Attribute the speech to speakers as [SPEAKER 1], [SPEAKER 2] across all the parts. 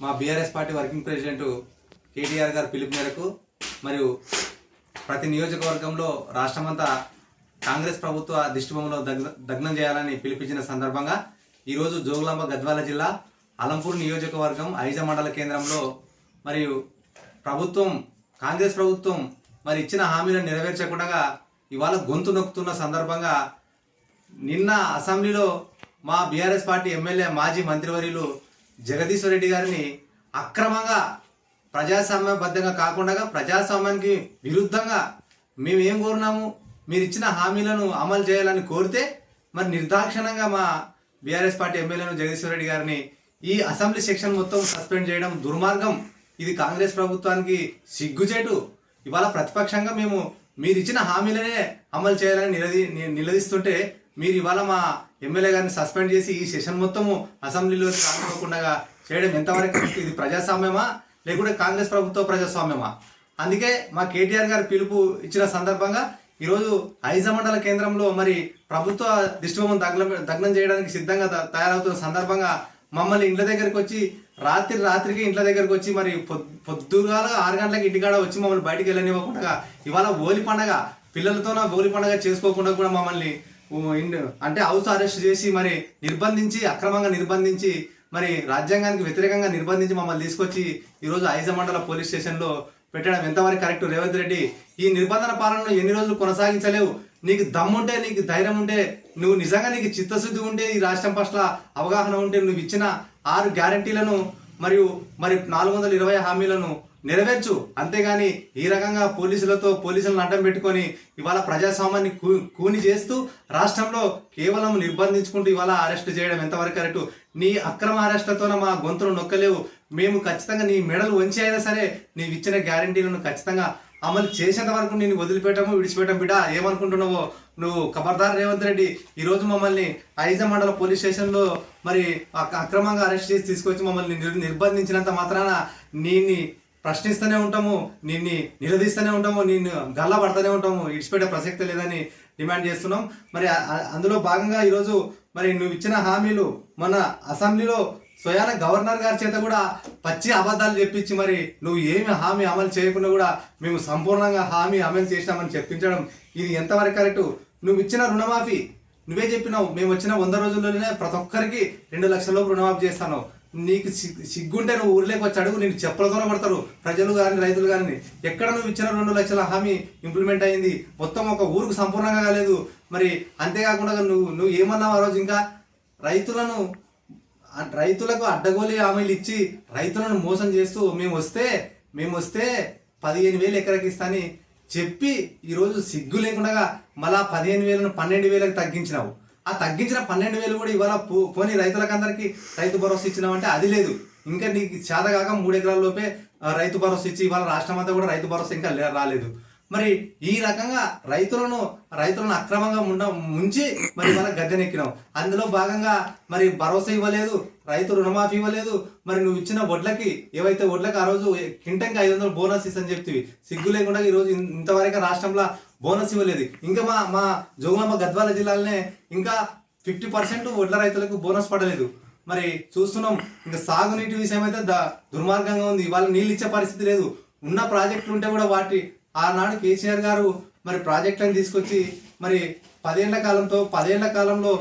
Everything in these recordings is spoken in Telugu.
[SPEAKER 1] మా BRS party working president KTR గారు పిలుపు మేరకు మరియు ప్రతి నియోజకవర్గంలో రాష్ట్రమంతా కాంగ్రెస్ ప్రభుత్వ దిష్టిబొమ్మలో దగ్న దగ్నం చేయాలని పిలిపించిన సందర్భంగా ఈరోజు జోగులాంబ గద్వాల జిల్లా అలంపూర్ నియోజకవర్గం ఐజ మండల కేంద్రంలో మరియు ప్రభుత్వం కాంగ్రెస్ ప్రభుత్వం మరి ఇచ్చిన హామీలను నెరవేర్చకుండా ఇవాళ గొంతు నొక్కుతున్న సందర్భంగా నిన్న అసెంబ్లీలో మా బీఆర్ఎస్ పార్టీ ఎమ్మెల్యే మాజీ మంత్రివర్యులు జగదీశ్వర రెడ్డి గారిని అక్రమంగా ప్రజాస్వామ్యబద్ధంగా కాకుండా ప్రజాస్వామ్యానికి విరుద్ధంగా మేము ఏం కోరినాము మీరు ఇచ్చిన హామీలను అమలు చేయాలని కోరితే మరి నిర్దాక్షణంగా మా బీఆర్ఎస్ పార్టీ ఎమ్మెల్యేను జగదీశ్వర రెడ్డి గారిని ఈ అసెంబ్లీ సెక్షన్ మొత్తం సస్పెండ్ చేయడం దుర్మార్గం. ఇది కాంగ్రెస్ ప్రభుత్వానికి సిగ్గుచేటు. ఇవాళ ప్రతిపక్షంగా మేము మీరు ఇచ్చిన హామీలనే అమలు చేయాలని నిలదీ నిలదీస్తుంటే మీరు ఇవాళ మా ఎమ్మెల్యే గారిని సస్పెండ్ చేసి ఈ సెషన్ మొత్తము అసెంబ్లీలో రాకపోకుండా చేయడం ఎంతవరకు ఇది ప్రజాస్వామ్యమా? లేకుంటే కాంగ్రెస్ ప్రభుత్వ ప్రజాస్వామ్యమా? అందుకే మా కేటీఆర్ గారు పిలుపు ఇచ్చిన సందర్భంగా ఈరోజు ఐజ మండల కేంద్రంలో మరి ప్రభుత్వ దిష్టిబొమ్మను దగ్నం దగ్నం చేయడానికి సిద్ధంగా తయారవుతున్న సందర్భంగా మమ్మల్ని ఇంట్ల దగ్గరికి వచ్చి రాత్రి రాత్రికి ఇంట్ల దగ్గరికి వచ్చి మరి పొద్దుగాల ఆరు గంటలకు ఇంటికాడ వచ్చి మమ్మల్ని బయటికి వెళ్ళనివ్వకుండా ఇవాళ హోలీ పండగ పిల్లలతోన హోలీ పండగ చేసుకోకుండా కూడా మమ్మల్ని అంటే హౌస్ అరెస్ట్ చేసి మరి నిర్బంధించి అక్రమంగా నిర్బంధించి మరి రాజ్యాంగానికి వ్యతిరేకంగా నిర్బంధించి మమ్మల్ని తీసుకొచ్చి ఈరోజు ఐజ మండల పోలీస్ స్టేషన్లో పెట్టడం ఎంతవరకు కరెక్ట్? రేవంత్ రెడ్డి ఈ నిర్బంధన పాలనను ఎన్ని రోజులు కొనసాగించలేవు? నీకు దమ్ముంటే నీకు ధైర్యం ఉంటే నువ్వు నిజంగా నీకు చిత్తశుద్ధి ఉంటే ఈ రాష్ట్రం పట్ల అవగాహన ఉంటే నువ్వు ఇచ్చిన ఆరు గ్యారంటీలను మరియు మరి నాలుగు వందల ఇరవై హామీలను నెరవేర్చు. అంతేగాని ఈ రకంగా పోలీసులతో పోలీసులను అడ్డం పెట్టుకొని ఇవాళ ప్రజాస్వామ్యాన్ని కూ కూని చేస్తూ రాష్ట్రంలో కేవలం నిర్బంధించుకుంటూ ఇవాళ అరెస్ట్ చేయడం ఎంతవరకు కరెక్ట్? నీ అక్రమ అరెస్టులతోన మా గొంతులు నొక్కలేవు. మేము ఖచ్చితంగా నీ మెడలు వంచి అయినా సరే నీవిచ్చిన గ్యారంటీలను ఖచ్చితంగా అమలు చేసేంత వరకు నేను వదిలిపెట్టము విడిచిపెట్టం బిడ్డ. ఏమనుకుంటున్నావో నువ్వు ఖబర్దార్ రేవంత్ రెడ్డి ఈరోజు మమ్మల్ని ఐజ మండల పోలీస్ స్టేషన్లో మరి అక్రమంగా అరెస్ట్ చేసి తీసుకొచ్చి మమ్మల్ని నిర్బంధించినంత మాత్రాన నీని ప్రశ్నిస్తూనే ఉంటాము నిన్ను నిలదీస్తూనే ఉంటాము నిన్ను గల్లా పడుతూనే ఉంటాము. ఇడిచిపెట్టే ప్రసక్తి లేదని డిమాండ్ చేస్తున్నాం. మరి అందులో భాగంగా ఈరోజు మరి నువ్వు ఇచ్చిన హామీలు మన అసెంబ్లీలో స్వయాన గవర్నర్ గారి చేత కూడా పచ్చి అబద్ధాలు చెప్పించి మరి నువ్వు ఏమి హామీ అమలు చేయకుండా కూడా మేము సంపూర్ణంగా హామీ అమలు చేసినామని చెప్పించడం ఇది ఎంతవరకు కరెక్ట్? నువ్వు ఇచ్చిన రుణమాఫీ నువ్వే చెప్పినావు మేము వచ్చిన వంద రోజుల్లోనే ప్రతి ఒక్కరికి రెండు లక్షల లోపు రుణమాఫీ చేస్తాను నీకు సిగ్- సిగ్గుంటే నువ్వు ఊర్లోకి వచ్చి అడుగు నేను చెప్పలతోనే పడతారు. ప్రజలు కానీ రైతులు కానీ ఎక్కడ నువ్వు ఇచ్చిన రెండు లక్షల హామీ ఇంప్లిమెంట్ అయింది? మొత్తం ఒక ఊరుకు సంపూర్ణంగా కాలేదు. మరి అంతేకాకుండా నువ్వు నువ్వు ఏమన్నావు ఆ రోజు ఇంకా? రైతులను రైతులకు అడ్డగోలి హామీలు ఇచ్చి రైతులను మోసం చేస్తూ మేము వస్తే మేము వస్తే పదిహేను వేలు ఎకరకి ఇస్తాని చెప్పి ఈరోజు సిగ్గు లేకుండా మళ్ళా పదిహేను వేలను పన్నెండు వేలకు తగ్గించినావు. ఆ తగ్గించిన పన్నెండు వేలు కూడా ఇవాళ పో పోనీ రైతులకందరికీ రైతు భరోసా ఇచ్చినామంటే అది లేదు. ఇంకా నీకు చేత కాక మూడు ఎకరాల లోపే రైతు భరోసా ఇచ్చి ఇవాళ రాష్ట్రం అంతా కూడా రైతు భరోసా ఇంకా లే- రాలేదు. మరి ఈ రకంగా రైతులను రైతులను అక్రమంగా ఉండ ముంచి మరి మన గద్దెనెక్కినాం. అందులో భాగంగా మరి భరోసా ఇవ్వలేదు రైతు రుణమాఫీ ఇవ్వలేదు మరి నువ్వు ఇచ్చిన వడ్లకి ఏవైతే వడ్లకి ఆ రోజు కింటంకి ఐదు వందలు బోనస్ ఇస్తని చెప్తివి. సిగ్గు లేకుండా ఈ రోజు ఇంతవరకు రాష్ట్రంలో బోనస్ ఇవ్వలేదు. ఇంకా మా మా జోగులమ్మ గద్వాల జిల్లాలోనే ఇంకా ఫిఫ్టీ పర్సెంట్ వడ్ల రైతులకు బోనస్ పడలేదు. మరి చూస్తున్నాం ఇంకా సాగునీటి విషయం అయితే ద దుర్మార్గంగా ఉంది. వాళ్ళకి నీళ్ళు ఇచ్చే పరిస్థితి లేదు. ఉన్న ప్రాజెక్టులు ఉంటే కూడా వాటి ఆనాడు కేసీఆర్ గారు మరి ప్రాజెక్టులను తీసుకొచ్చి మరి పదేళ్ళ కాలంతో పదేళ్ళ కాలంలో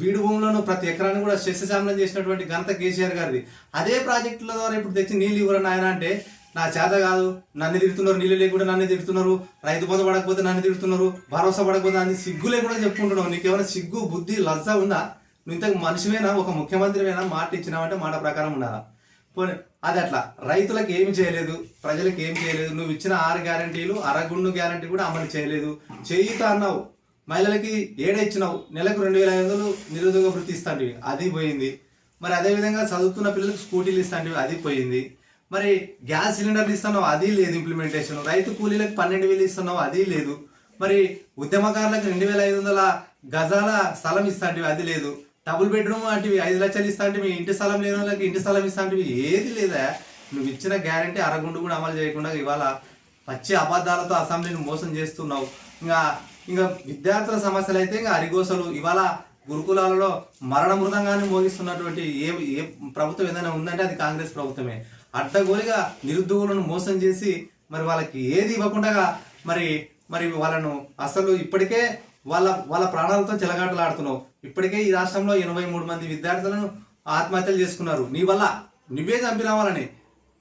[SPEAKER 1] బీడు భూములను ప్రతి ఎకరాన్ని కూడా శస్యశామలం చేసినటువంటి ఘనత కేసీఆర్ గారిది. అదే ప్రాజెక్టుల ద్వారా ఇప్పుడు తెచ్చి నీళ్ళు ఇవ్వరని ఆయన అంటే నా చేత కాదు నన్ను తిడుతున్నారు నీళ్ళు లేకుండా నన్ను తిడుతున్నారు రైతు బంధు పడకపోతే నన్ను తిడుతున్నారు భరోసా పడకపోతే అని సిగ్గు లేకుండా చెప్పుకుంటున్నావు. నీకేమైనా సిగ్గు బుద్ధి లజ్జ ఉందా? నువ్వు ఇంతకు మనిషివేనా? ఒక ముఖ్యమంత్రివేనా? మాట ఇచ్చినావంటే మాట ప్రకారం ఉండాలా? అది అట్లా. రైతులకు ఏమి చేయలేదు ప్రజలకు ఏమి చేయలేదు నువ్వు ఇచ్చిన ఆరు గ్యారంటీలు అరగుండు గ్యారంటీ కూడా అమలు చేయలేదు. చేయుతా అన్నావు. మహిళలకి ఏడ ఇచ్చినావు? నెలకు రెండు వేల ఐదు వందలు నిరుద్యోగ వృత్తి ఇస్తాంటివి. అది పోయింది. మరి అదేవిధంగా చదువుతున్న పిల్లలకు స్కూటీలు ఇస్తాంటివి. అది పోయింది. మరి గ్యాస్ సిలిండర్లు ఇస్తున్నావు? అది లేదు ఇంప్లిమెంటేషన్ రైతు కూలీలకు పన్నెండు వేలు ఇస్తున్నావు? అది లేదు. మరి ఉద్యమకారులకు రెండు వేల ఐదు వందల గజాల స్థలం ఇస్తాంటివి. అది లేదు. డబుల్ బెడ్రూమ్ అంటే ఐదు లక్షలు ఇస్తా అంటే మీ ఇంటి స్థలం లేని వాళ్ళకి ఇంటి స్థలం ఇస్తాంటివి ఏది లేదా? నువ్వు ఇచ్చిన గ్యారంటీ అరగుండు కూడా అమలు చేయకుండా ఇవాళ పచ్చి అబద్ధాలతో అసెంబ్లీని మోసం చేస్తున్నావు. ఇంకా ఇంకా విద్యార్థుల సమస్యలు అయితే ఇంకా అరిగోసలు. ఇవాళ గురుకులాలలో మరణ మృదంగాన్ని మోగిస్తున్నటువంటి ఏ ఏ ప్రభుత్వం ఏదైనా ఉందంటే అది కాంగ్రెస్ ప్రభుత్వమే. అడ్డగోలిగా నిరుద్యోగులను మోసం చేసి మరి వాళ్ళకి ఏది ఇవ్వకుండా మరి మరి వాళ్ళను అసలు ఇప్పటికే వాళ్ళ వాళ్ళ ప్రాణాలతో చెలగాటలాడుతున్నావు. ఇప్పటికే ఈ రాష్ట్రంలో ఎనభై మూడు మంది విద్యార్థులను ఆత్మహత్యలు చేసుకున్నారు. నీ వల్ల నువ్వే చంపిన వాళ్ళని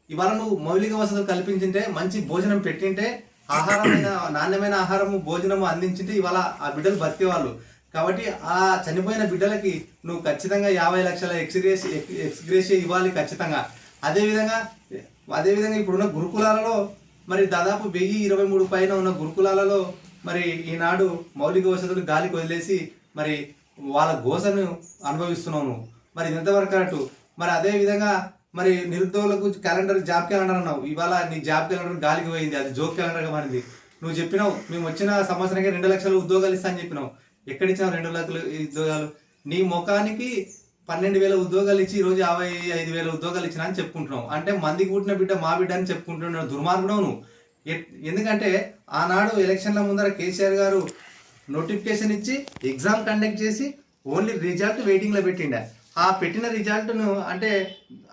[SPEAKER 1] ఇవాళ నువ్వు మౌలిక వసతులు కల్పించింటే మంచి భోజనం పెట్టింటే ఆహారమైన నాణ్యమైన ఆహారము భోజనము అందించింటే ఇవాళ ఆ బిడ్డలు బతికేవాళ్ళు. కాబట్టి ఆ చనిపోయిన బిడ్డలకి నువ్వు ఖచ్చితంగా యాభై లక్షల ఎక్స్గ్రేస్ ఎక్స్గ్రేషియా ఇవ్వాలి ఖచ్చితంగా. అదేవిధంగా అదేవిధంగా ఇప్పుడున్న గురుకులాలలో మరి దాదాపు వెయ్యి ఇరవై మూడు పైన ఉన్న గురుకులాలలో మరి ఈనాడు మౌలిక వసతులు గాలికి వదిలేసి మరి వాళ్ళ గోసను అనుభవిస్తున్నావు నువ్వు మరి ఇంతవరకు ఎంతవరకు కరెక్ట్ మరి అదే విధంగా మరి నిరుద్యోగులకు క్యాలెండర్ జాబ్ క్యాలెండర్ అన్నావు. ఇవాళ నీ జాబ్ క్యాలెండర్ గాలికి పోయింది అది జోక్ క్యాలెండర్గా మారింది. నువ్వు చెప్పినావు మేము వచ్చిన సంవత్సరానికి రెండు లక్షల ఉద్యోగాలు ఇస్తా అని చెప్పినావు. ఎక్కడిచ్చావు రెండు లక్షల ఉద్యోగాలు? నీ ముఖానికి పన్నెండు వేల ఉద్యోగాలు ఇచ్చి ఈరోజు యాభై ఐదు వేల ఉద్యోగాలు ఇచ్చినా అని చెప్పుకుంటున్నావు. అంటే మంది కూటిన బిడ్డ మా బిడ్డ అని చెప్పుకుంటున్నావు. దుర్మార్గుడవు నువ్వు. ఎందుకంటే ఆనాడు ఎలక్షన్ల ముందర కేసీఆర్ గారు నోటిఫికేషన్ ఇచ్చి ఎగ్జామ్ కండక్ట్ చేసి ఓన్లీ రిజల్ట్ వెయిటింగ్లో పెట్టిండ. ఆ పెట్టిన రిజల్ట్ను అంటే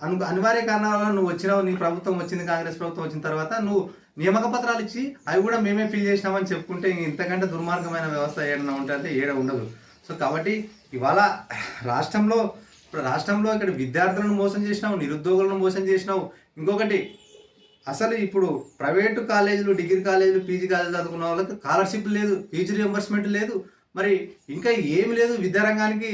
[SPEAKER 1] అను అనివార్య కారణాల వల్ల నువ్వు వచ్చినావు నీ ప్రభుత్వం వచ్చింది కాంగ్రెస్ ప్రభుత్వం వచ్చిన తర్వాత నువ్వు నియామక పత్రాలు ఇచ్చి అవి కూడా మేమే ఫిల్ చేసినామని చెప్పుకుంటే ఇంతకంటే దుర్మార్గమైన వ్యవస్థ ఏడన్నా ఉంటే ఏడ ఉండదు. సో కాబట్టి ఇవాళ రాష్ట్రంలో రాష్ట్రంలో ఇక్కడ విద్యార్థులను మోసం చేసినావు నిరుద్యోగులను మోసం చేసినావు. ఇంకొకటి అసలు ఇప్పుడు ప్రైవేటు కాలేజీలు డిగ్రీ కాలేజీలు పీజీ కాలేజీలు చదువుకున్న వాళ్ళకి స్కాలర్షిప్ లేదు ఫీజు రియంబర్స్మెంట్ లేదు. మరి ఇంకా ఏమి లేదు విద్యారంగానికి.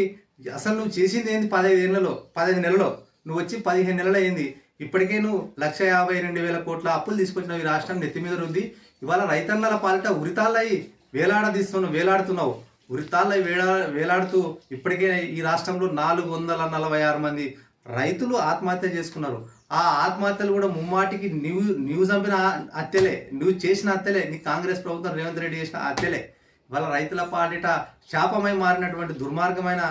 [SPEAKER 1] అసలు నువ్వు చేసింది ఏంది పదహైదు ఏళ్ళలో? పదహైదు నెలలో. నువ్వు వచ్చి పదిహేను నెలలు అయింది. ఇప్పటికే నువ్వు లక్ష యాభై రెండు వేల కోట్ల అప్పులు తీసుకొచ్చినావు ఈ రాష్ట్రం నెత్తి మీద ఉంది ఇవాళ రైతన్నల పాలిట ఉరితాళ్ళయి వేలాడదీస్తున్నావు వేలాడుతున్నావు. ఉరితాళ్ళ వేలా వేలాడుతూ ఇప్పటికే ఈ రాష్ట్రంలో నాలుగు వందల నలభై ఆరు మంది రైతులు ఆత్మహత్య చేసుకున్నారు. ఆ ఆత్మహత్యలు కూడా ముమ్మాటికి న్యూస్ న్యూస్ చంపిన హత్యలే నువ్వు చేసిన హత్యలే. నీ కాంగ్రెస్ ప్రభుత్వం రేవంత్ రెడ్డి చేసిన హత్యలే. వాళ్ళ రైతుల పాలిట శాపమై మారినటువంటి దుర్మార్గమైన